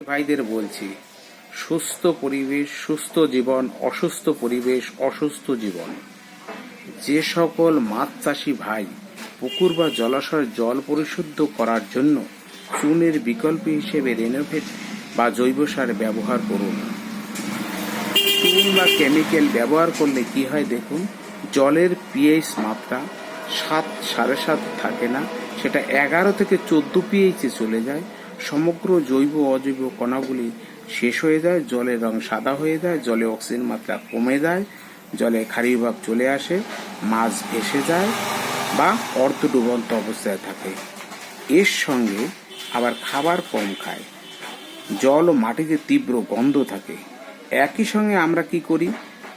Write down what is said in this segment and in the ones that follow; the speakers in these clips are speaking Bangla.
ভাইদের বলছি, সুস্থ পরিবেশ, সুস্থ জীবন, অসুস্থ পরিবেশ, অসুস্থ জীবন। যে সকল মাছ চাষি ভাই পুকুর বা জলাশয়ের জল পরিশুদ্ধ করার জন্য চুনের বিকল্প হিসেবে রেনোভেট বা জৈব সার ব্যবহার করুন। চুন বা কেমিক্যাল ব্যবহার করলে কি হয় দেখুন, জলের পিএইচ মাত্রা সাত সাড়ে সাত থাকে না, সেটা এগারো থেকে চোদ্দ পিএইচে চলে যায় সমগ্র জৈব অজৈব কণাগুলি শেষ হয়ে যায় জলের রং সাদা হয়ে যায়, জলে অক্সিজেন মাত্রা কমে যায়, জলে ক্ষারীয় ভাব চলে আসে, মাছ ভেসে যায় বা অর্ধ ডুবন্ত অবস্থায় থাকে। এর সঙ্গে আবার খাবার কম খায়। জল ও মাটিতে তীব্র গন্ধ থাকে। একই সঙ্গে আমরা কি করি?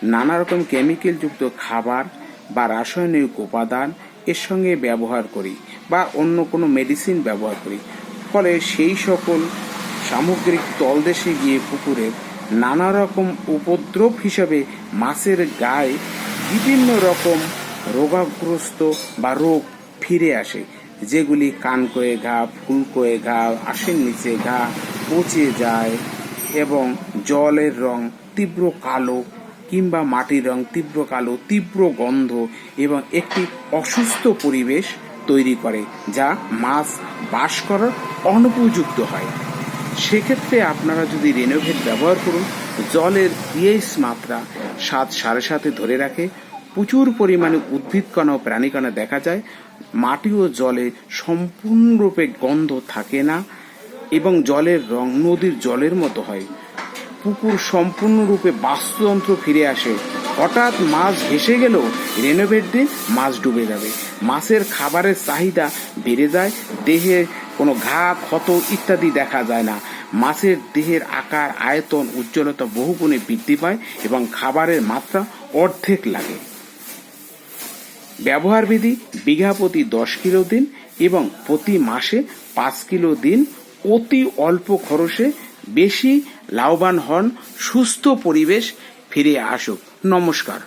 নানা রকম কেমিক্যাল যুক্ত খাবার বা রাসায়নিক উপাদান এর সঙ্গে ব্যবহার করি বা অন্য কোনো মেডিসিন ব্যবহার করি। ফলে সেই সকল সামগ্রিক তলদেশে গিয়ে পুকুরে নানা রকম উপদ্রব হিসাবে মাছের গায়ে বিভিন্ন রকম রোগাগ্রস্ত বা রোগ ফিরে আসে, যেগুলি কানকয়ে ঘা ফুলকয়ে ঘা, আশের নিচে ঘা পচে যায় এবং জলের রং তীব্র কালো কিংবা মাটির রং তীব্র কালো, তীব্র গন্ধ এবং একটি অসুস্থ পরিবেশ তৈরি করে, যা মাছ বাস করার অনুপযুক্ত হয়। সেক্ষেত্রে আপনারা যদি রেনোভেট ব্যবহার করুন, জলের পিএইচ মাত্রা সাত সাড়ে সাতে ধরে রাখে। প্রচুর পরিমাণে উদ্ভিদকণা ও প্রাণীকণা দেখা যায়। মাটি ও জলে সম্পূর্ণরূপে গন্ধ থাকে না এবং জলের রং নদীর জলের মতো হয়। পুকুর সম্পূর্ণরূপে বাস্তুতন্ত্র ফিরে আসে। হঠাৎ মাছ ভেসে গেলেও রেনোভেট দিন মাছ ডুবে যাবে। মাছের খাবারের চাহিদা বেড়ে যায় দেহে কোনো ঘা, ক্ষত ইত্যাদি দেখা যায় না। মাছের দেহের আকার, আয়তন, উজ্জ্বলতা বহুগুণে বৃদ্ধি পায় এবং খাবারের মাত্রা অর্ধেক লাগে। ব্যবহার বিধি, বিঘা প্রতি দশ কিলো দিন এবং প্রতি মাসে পাঁচ কিলো দিন অতি অল্প খরচে বেশি লাভবান হন সুস্থ পরিবেশ ফিরে আসুক। নমস্কার।